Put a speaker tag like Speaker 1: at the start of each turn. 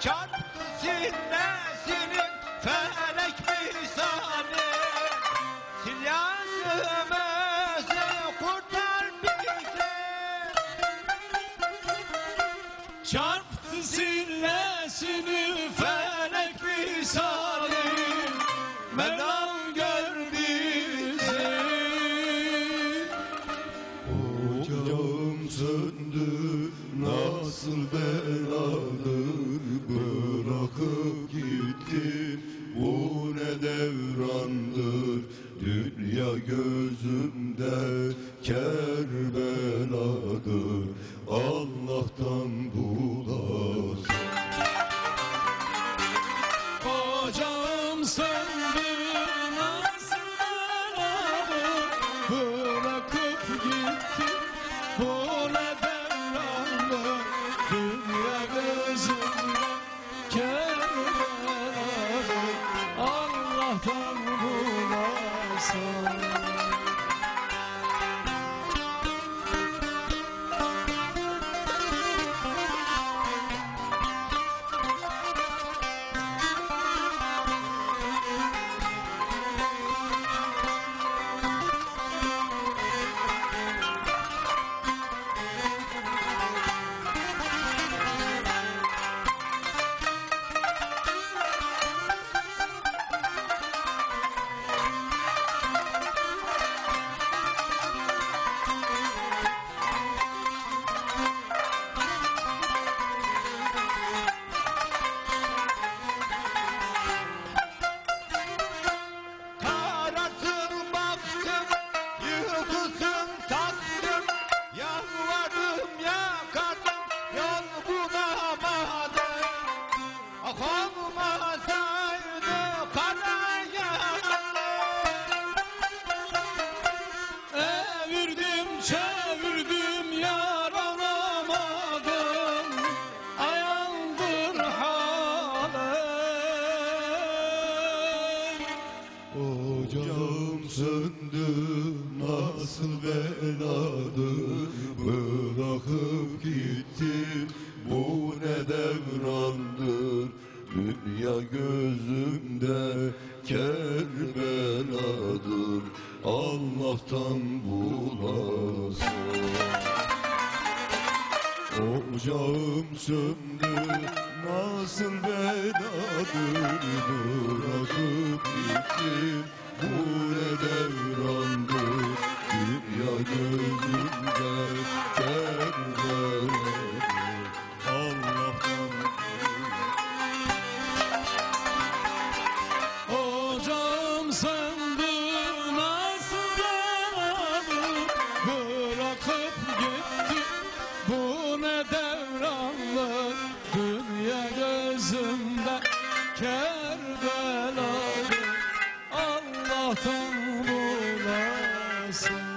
Speaker 1: Çarptı sinnesinin felek misali Sil yazımızı kurtar bizi
Speaker 2: Çarptı sillesini felek misali Mevlam gör bizi.
Speaker 3: Ocağım söndü nasıl beladır Allah'tan bulasın
Speaker 2: Ocağım söndü nasıl Bırakıp gitti bu ne devrandı Dünya gözümde kerbeladı Allah'tan bulasın çevirdim yar alamadım Ayağımdır halim
Speaker 3: Ocağım söndü nasıl beladır? Bırakıp gittin bu ne devrandır Dünya gözümde kerbeladır Allah'tan bulasın. Ocağım söndü nasıl beladır Bırakıp gittin bu ne devrandır. Dünya gözümde
Speaker 2: Allah'tan bulasın